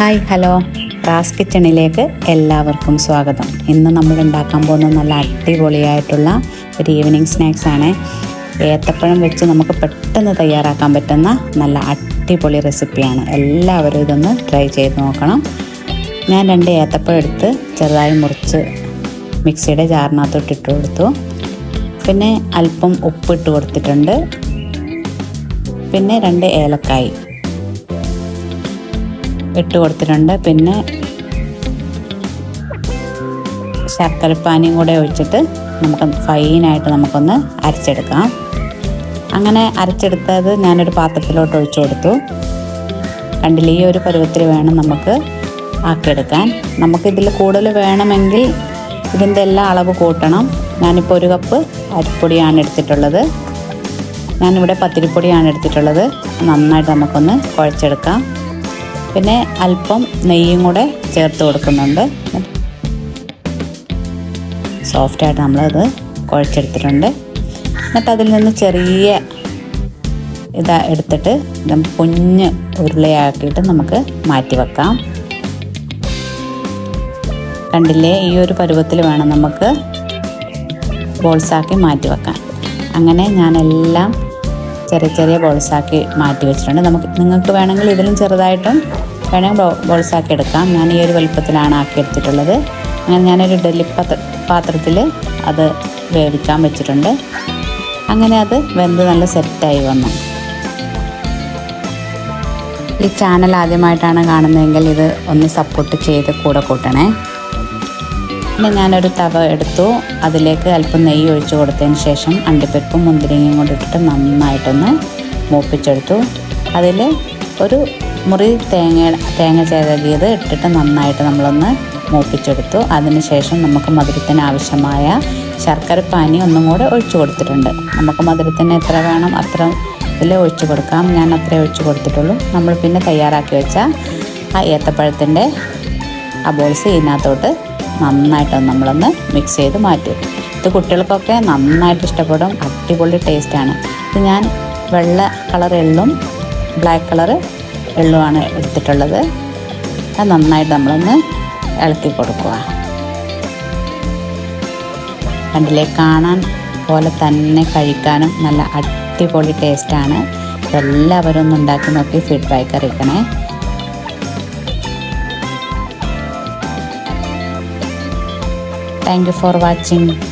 Hi hello. Ras കിച്ചണിലേക്ക് എല്ലാവർക്കും സ്വാഗതം. ഇന്ന് നമ്മൾ ഉണ്ടാക്കാൻ പോകുന്ന നല്ല അടിപൊളിയായിട്ടുള്ള ഒരു ഈവനിങ് സ്നാക്സ് ആണ്. ഏത്തപ്പഴം വെച്ച് നമുക്ക് പെട്ടെന്ന് തയ്യാറാക്കാൻ പറ്റുന്ന നല്ല അടിപൊളി റെസിപ്പിയാണ് എല്ലാവരും ഇതൊന്ന് ട്രൈ ചെയ്ത് നോക്കണം. ഞാൻ രണ്ട് ഏത്തപ്പഴം എടുത്ത് ചെറുതായി മുറിച്ച് മിക്സിയുടെ ജാറിനകത്തോട്ട് ഇട്ട് കൊടുത്തു. പിന്നെ അല്പം ഉപ്പിട്ട് കൊടുത്തിട്ടുണ്ട്. പിന്നെ രണ്ട് ഏലക്കായി. ഇട്ട് കൊടുത്തിട്ടുണ്ട്. പിന്നെ ശർക്കരപ്പാനിയും കൂടെ ഒഴിച്ചിട്ട് നമുക്ക് ഫൈനായിട്ട് നമുക്കൊന്ന് അരച്ചെടുക്കാം. അങ്ങനെ അരച്ചെടുത്തത് ഞാനൊരു പാത്രത്തിലോട്ട് ഒഴിച്ചു കൊടുത്തു. കണ്ടില്ല ഈ ഒരു പരുവത്തിൽ വേണം നമുക്ക് ആക്കിയെടുക്കാൻ. നമുക്കിതിൽ കൂടുതൽ വേണമെങ്കിൽ ഇതിന്റെ എല്ലാ അളവ് കൂട്ടണം. ഞാനിപ്പോൾ ഒരു കപ്പ് അരിപ്പൊടിയാണ് എടുത്തിട്ടുള്ളത്. ഞാനിവിടെ പത്തിരിപ്പൊടിയാണ് എടുത്തിട്ടുള്ളത്. നന്നായിട്ട് നമുക്കൊന്ന് കുഴച്ചെടുക്കാം. പിന്നെ അല്പം നെയ്യും കൂടെ ചേർത്ത് കൊടുക്കുന്നുണ്ട്. സോഫ്റ്റായിട്ട് നമ്മളത് കുഴച്ചെടുത്തിട്ടുണ്ട്. എന്നിട്ട് അതിൽ നിന്ന് ചെറിയ ഇതാ എടുത്തിട്ട് കുഞ്ഞ് ഉരുളയാക്കിയിട്ട് നമുക്ക് മാറ്റി വെക്കാം. കണ്ടില്ലേ? ഈ ഒരു പരുവത്തിൽ വേണം നമുക്ക് ബോൾസാക്കി മാറ്റി വെക്കാൻ. അങ്ങനെ ഞാനെല്ലാം ചെറിയ ചെറിയ ബോൾസാക്കി മാറ്റി വെച്ചിട്ടുണ്ട്. നമുക്ക് നിങ്ങൾക്ക് വേണമെങ്കിൽ ഇതിലും ചെറുതായിട്ടും വേണമെങ്കിൽ ബോൾസാക്കി എടുക്കാം. ഞാൻ ഈ ഒരു വലുപ്പത്തിലാണ് ആക്കി എടുത്തിട്ടുള്ളത്. അങ്ങനെ ഞാനൊരു ഡെല്ലി പാത്ര പാത്രത്തിൽ അത് വേവിക്കാൻ വെച്ചിട്ടുണ്ട്. അങ്ങനെ അത് വെന്ത് നല്ല സെറ്റായി വന്നു. ഈ ചാനൽ ആദ്യമായിട്ടാണ് കാണുന്നതെങ്കിൽ ഇത് ഒന്ന് സപ്പോർട്ട് ചെയ്ത് കൂടെ കൂട്ടണേ. പിന്നെ ഞാനൊരു തവ എടുത്തു. അതിലേക്ക് അല്പം നെയ്യ് ഒഴിച്ചു കൊടുത്തതിന് ശേഷം അണ്ടിപ്പരിപ്പും മുന്തിരിങ്ങയും കൂടി ഇട്ടിട്ട് നന്നായിട്ടൊന്ന് മൂപ്പിച്ചെടുത്തു. അതിൽ ഒരു മുറി തേങ്ങ തേങ്ങ ചിരകിയത് ഇട്ടിട്ട് നന്നായിട്ട് നമ്മളൊന്ന് മൂപ്പിച്ചെടുത്തു. അതിനുശേഷം നമുക്ക് മധുരത്തിന് ആവശ്യമായ ശർക്കരപ്പാനി ഒന്നും കൂടെ ഒഴിച്ചു കൊടുത്തിട്ടുണ്ട്. നമുക്ക് മധുരത്തിന് എത്ര വേണം അത്ര ഇതിൽ ഒഴിച്ചു കൊടുക്കാം. ഞാൻ അത്രേ ഒഴിച്ചു കൊടുത്തിട്ടുള്ളൂ. നമ്മൾ പിന്നെ തയ്യാറാക്കി വെച്ച ആ ഏത്തപ്പഴത്തിന്റെ ആ ബോൾസ് ഇതിനകത്തോട്ട് നന്നായിട്ട് നമ്മളൊന്ന് മിക്സ് ചെയ്ത് മാറ്റി ഇത് കുട്ടികൾക്കൊക്കെ നന്നായിട്ട് ഇഷ്ടപ്പെടും. അടിപൊളി ടേസ്റ്റാണ് ഇത് ഞാൻ വെള്ള കളർ എള്ളും ബ്ലാക്ക് കളർ എള്ളുമാണ് എടുത്തിട്ടുള്ളത്. അത് നന്നായിട്ട് നമ്മളൊന്ന് ഇളക്കി കൊടുക്കുക. കണ്ടില്ലേ കാണാൻ പോലെ തന്നെ കഴിക്കാനും നല്ല അടിപൊളി ടേസ്റ്റാണ് എല്ലാവരും ഒന്ന് ഉണ്ടാക്കി നോക്കി ഫീഡ്ബാക്ക് അറിയിക്കണേ. Thank for watching.